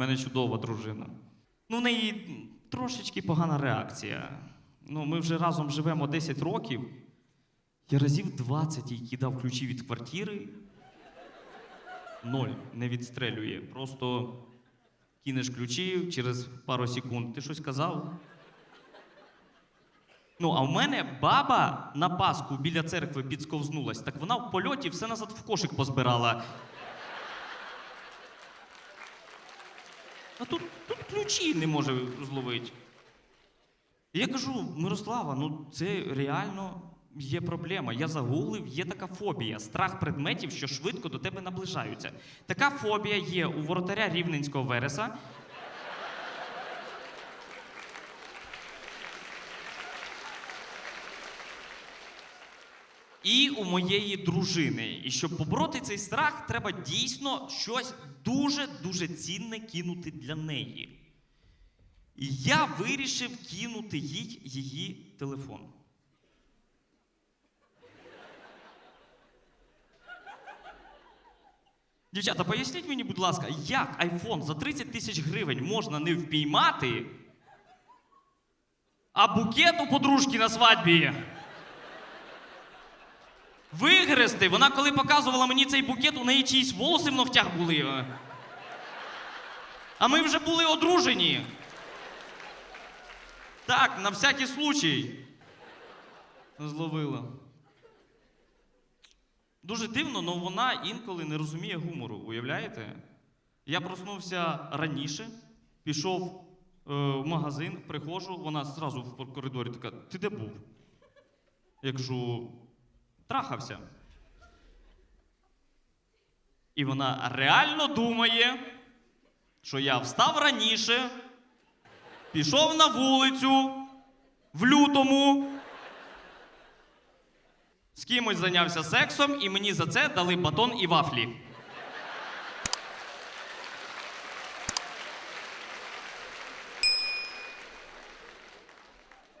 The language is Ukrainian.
мене чудова дружина. Ну, в неї трошечки погана реакція. Ну, ми вже разом живемо 10 років. Я разів 20 їй кидав ключі від квартири. Ноль не відстрелює. Просто кинеш ключі через пару секунд. Ти щось казав? Ну, а в мене баба на Пасху біля церкви підсковзнулась, так вона в польоті все назад в кошик позбирала. А тут, тут ключі не може зловити. Я кажу, Мирослава, ну це реально є проблема. Я загуглив, є така фобія, страх предметів, що швидко до тебе наближаються. Така фобія є у воротаря Рівненського Вереса. І у моєї дружини. І щоб побороти цей страх, треба дійсно щось дуже-дуже цінне кинути для неї. І я вирішив кинути їй її телефон. Дівчата, поясніть мені, будь ласка, як айфон за 30 тисяч гривень можна не впіймати, а букет у подружки на свадьбі вигризти. Вона коли показувала мені цей букет, у неї чиїсь волоси в ногтях були. А ми вже були одружені. Так, на всякий случай. Зловила. Дуже дивно, але вона інколи не розуміє гумору, уявляєте? Я проснувся раніше, пішов е, в магазин, приходжу, вона зразу в коридорі така: ти де був? Я кажу, трахався. І вона реально думає, що я встав раніше, пішов на вулицю в лютому, з кимось зайнявся сексом, і мені за це дали батон і вафлі.